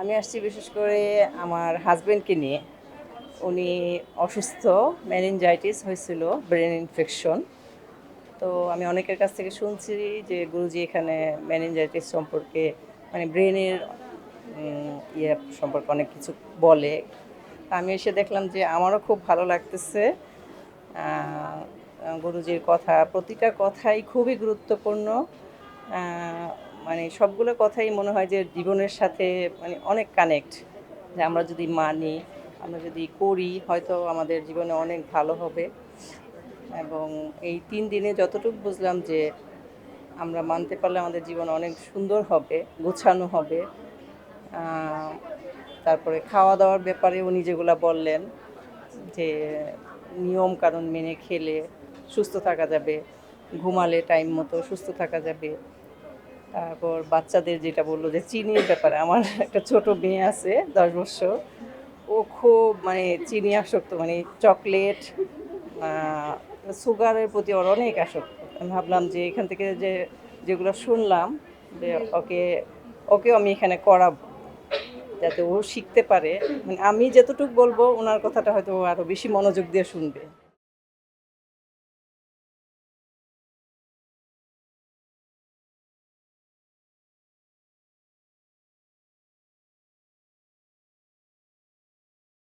আমি আসছি বিশেষ করে আমার হাজবেন্ডকে নিয়ে। উনি অসুস্থ ম্যানেঞ্জাইটিস হয়েছিল ব্রেন ইনফেকশন তো আমি অনেকের কাছ থেকে শুনছি যে গুরুজি এখানে ম্যানেঞ্জাইটিস সম্পর্কে মানে ব্রেনের ইয়ে সম্পর্কে অনেক কিছু বলে। আমি এসে দেখলাম যে আমারও খুব ভালো লাগতেছে। গুরুজির কথা, প্রতিটা কথাই খুবই গুরুত্বপূর্ণ। মানে সবগুলো কথাই মনে হয় যে জীবনের সাথে মানে অনেক কানেক্ট যে আমরা যদি মানি, আমরা যদি করি, হয়তো আমাদের জীবনে অনেক ভালো হবে। এবং এই তিন দিনে যতটুকু বুঝলাম যে আমরা মানতে পারলে আমাদের জীবন অনেক সুন্দর হবে, গোছানো হবে। তারপরে খাওয়া দাওয়ার ব্যাপারে উনি যেগুলো বললেন, যে নিয়ম কানুন মেনে খেলে সুস্থ থাকা যাবে, ঘুমালে টাইম মতো সুস্থ থাকা যাবে। তারপর বাচ্চাদের যেটা বলল যে চিনির ব্যাপারে, আমার একটা ছোট মেয়ে আছে, দশ বছর। ও খুব মানে চিনি আসক্ত মানে চকলেট সুগারের প্রতি ওর অনেক আসক্ত। আমি ভাবলাম যে এখান থেকে যে যেগুলো শুনলাম যে ওকে ওকেও আমি এখানে করাবো, যাতে ও শিখতে পারে। মানে আমি যতটুকু বলব, ওনার কথাটা হয়তো আরও বেশি মনোযোগ দিয়ে শুনবে।